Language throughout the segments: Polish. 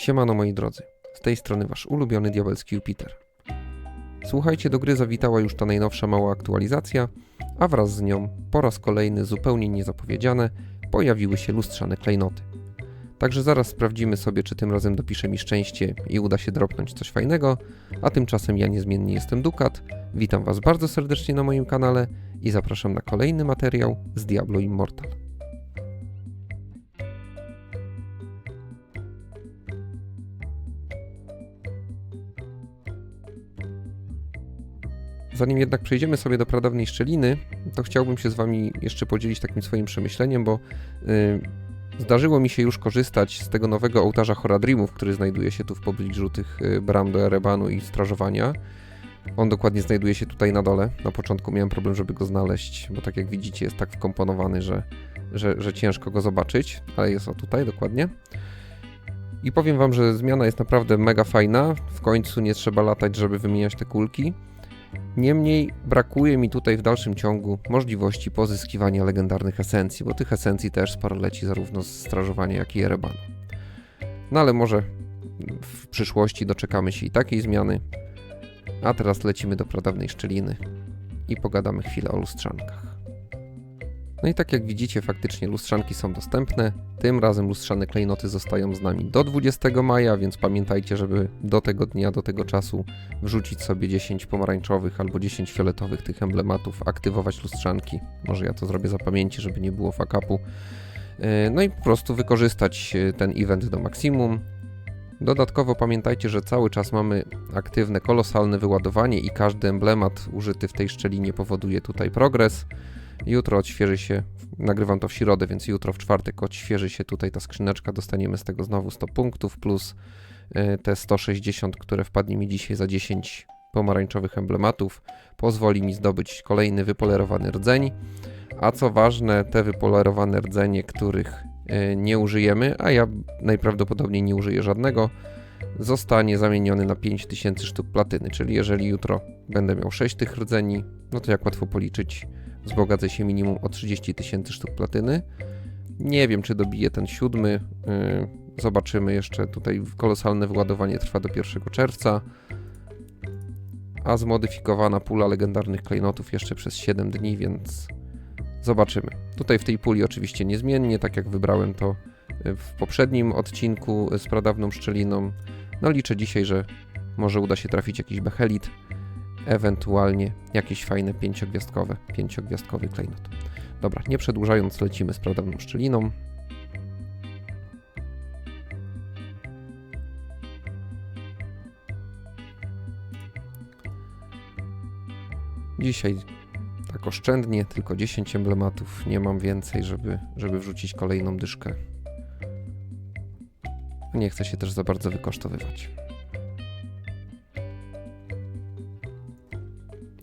Siemano moi drodzy, z tej strony wasz ulubiony diabelski Jupiter. Słuchajcie, do gry zawitała już ta najnowsza mała aktualizacja, a wraz z nią, po raz kolejny zupełnie niezapowiedziane, pojawiły się lustrzane klejnoty. Także zaraz sprawdzimy sobie, czy tym razem dopisze mi szczęście i uda się dropnąć coś fajnego, a tymczasem ja niezmiennie jestem Dukat, witam was bardzo serdecznie na moim kanale i zapraszam na kolejny materiał z Diablo Immortal. Zanim jednak przejdziemy sobie do pradawnej szczeliny, to chciałbym się z Wami jeszcze podzielić takim swoim przemyśleniem, bo yy, zdarzyło mi się już korzystać z tego nowego ołtarza Horadrimów, który znajduje się tu w pobliżu tych y, bram do Erebanu i strażowania. On dokładnie znajduje się tutaj na dole. Na początku miałem problem, żeby go znaleźć, bo tak jak widzicie jest tak wkomponowany, że, że, że ciężko go zobaczyć, ale jest o tutaj dokładnie. I powiem Wam, że zmiana jest naprawdę mega fajna. W końcu nie trzeba latać, żeby wymieniać te kulki. Niemniej brakuje mi tutaj w dalszym ciągu możliwości pozyskiwania legendarnych esencji, bo tych esencji też sporo leci zarówno z strażowania, jak i Erebanu. No ale może w przyszłości doczekamy się i takiej zmiany. A teraz lecimy do pradawnej szczeliny i pogadamy chwilę o lustrzankach. No i tak jak widzicie, faktycznie lustrzanki są dostępne. Tym razem lustrzane klejnoty zostają z nami do 20 maja, więc pamiętajcie, żeby do tego dnia, do tego czasu wrzucić sobie 10 pomarańczowych albo 10 fioletowych tych emblematów, aktywować lustrzanki. Może ja to zrobię za pamięci, żeby nie było fakapu. No i po prostu wykorzystać e, ten event do maksimum. Dodatkowo pamiętajcie, że cały czas mamy aktywne kolosalne wyładowanie i każdy emblemat użyty w tej szczelinie powoduje tutaj progres. Jutro odświeży się, nagrywam to w środę, więc jutro w czwartek odświeży się tutaj ta skrzyneczka, dostaniemy z tego znowu 100 punktów plus e, te 160, które wpadnie mi dzisiaj za 10 pomarańczowych emblematów, pozwoli mi zdobyć kolejny wypolerowany rdzeń. A co ważne, te wypolerowane rdzenie, których e, nie użyjemy, a ja najprawdopodobniej nie użyję żadnego, zostanie zamieniony na 5000 sztuk platyny. Czyli jeżeli jutro będę miał 6 tych rdzeni, no to jak łatwo policzyć, wzbogacę się minimum o 30 tysięcy sztuk platyny. Nie wiem, czy dobiję ten siódmy. Y, zobaczymy jeszcze. Tutaj kolosalne wyładowanie trwa do 1 czerwca. A zmodyfikowana pula legendarnych klejnotów jeszcze przez 7 dni, więc zobaczymy. Tutaj w tej puli oczywiście niezmiennie, tak jak wybrałem to w poprzednim odcinku z pradawną szczeliną. No liczę dzisiaj, że może uda się trafić jakiś bechelit ewentualnie jakieś fajne pięciogwiazdkowe, pięciogwiazdkowy klejnot. Dobra, nie przedłużając, lecimy z pradawną szczeliną. Dzisiaj tak oszczędnie, tylko 10 emblematów, nie mam więcej, żeby, żeby wrzucić kolejną dyszkę. Nie chcę się też za bardzo wykosztowywać.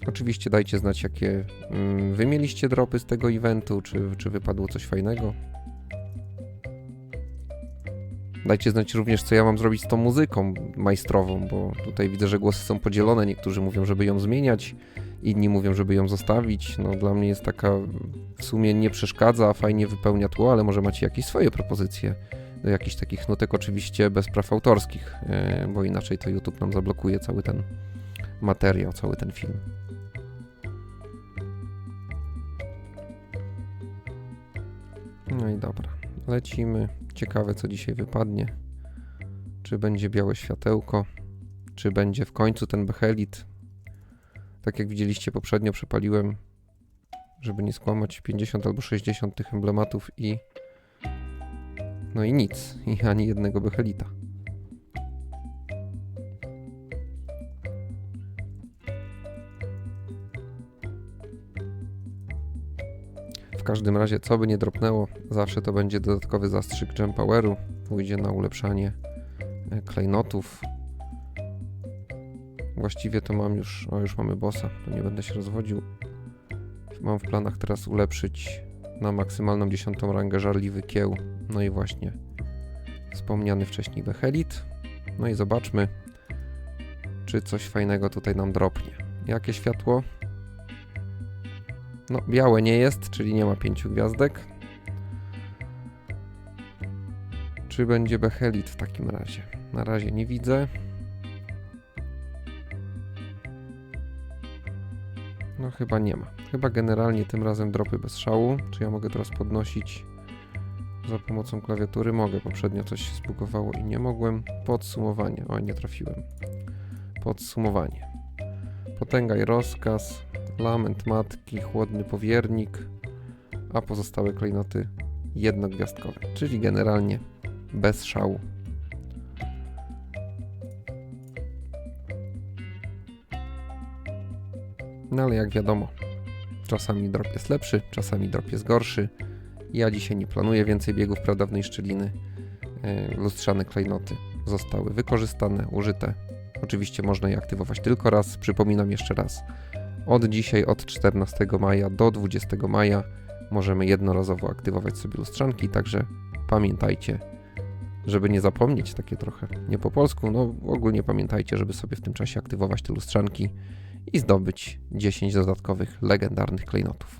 Oczywiście dajcie znać, jakie mm, wy mieliście dropy z tego eventu, czy, czy wypadło coś fajnego. Dajcie znać również, co ja mam zrobić z tą muzyką majstrową, bo tutaj widzę, że głosy są podzielone. Niektórzy mówią, żeby ją zmieniać, inni mówią, żeby ją zostawić. No dla mnie jest taka, w sumie nie przeszkadza, fajnie wypełnia tło, ale może macie jakieś swoje propozycje do jakichś takich nutek, oczywiście bez praw autorskich, e, bo inaczej to YouTube nam zablokuje cały ten materiał, cały ten film. No i dobra, lecimy. Ciekawe, co dzisiaj wypadnie. Czy będzie białe światełko, czy będzie w końcu ten bechelit. Tak jak widzieliście poprzednio, przepaliłem, żeby nie skłamać, 50 albo 60 tych emblematów i. No i nic, i ani jednego bechelita. Każdym razie, co by nie dropnęło, zawsze to będzie dodatkowy zastrzyk Gem Poweru. Pójdzie na ulepszanie e, klejnotów. Właściwie to mam już, o już mamy bossa, to nie będę się rozwodził. Mam w planach teraz ulepszyć na maksymalną 10 rangę żarliwy kieł. No i właśnie wspomniany wcześniej Behelit. No i zobaczmy, czy coś fajnego tutaj nam dropnie. Jakie światło? No, białe nie jest, czyli nie ma pięciu gwiazdek. Czy będzie Behelit w takim razie? Na razie nie widzę. No chyba nie ma. Chyba generalnie tym razem dropy bez szału. Czy ja mogę teraz podnosić za pomocą klawiatury? Mogę. Poprzednio coś się zbugowało i nie mogłem. Podsumowanie. Oj, nie trafiłem. Podsumowanie. Potęga i rozkaz. Lament matki. Chłodny powiernik. A pozostałe klejnoty jednogwiazdkowe. Czyli generalnie bez szału. No ale jak wiadomo, czasami drop jest lepszy, czasami drop jest gorszy. Ja dzisiaj nie planuję więcej biegów pradawnej szczeliny. E, Lustrzane klejnoty zostały wykorzystane, użyte. Oczywiście można je aktywować tylko raz. Przypominam jeszcze raz. Od dzisiaj, od 14 maja do 20 maja możemy jednorazowo aktywować sobie lustrzanki, także pamiętajcie, żeby nie zapomnieć, takie trochę nie po polsku, no ogólnie pamiętajcie, żeby sobie w tym czasie aktywować te lustrzanki i zdobyć 10 dodatkowych legendarnych klejnotów.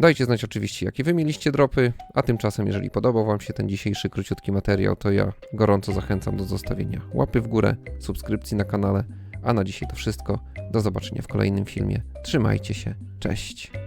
Dajcie znać oczywiście, jakie wy mieliście dropy, a tymczasem, jeżeli podobał wam się ten dzisiejszy króciutki materiał, to ja gorąco zachęcam do zostawienia łapy w górę, subskrypcji na kanale, a na dzisiaj to wszystko. Do zobaczenia w kolejnym filmie. Trzymajcie się, cześć!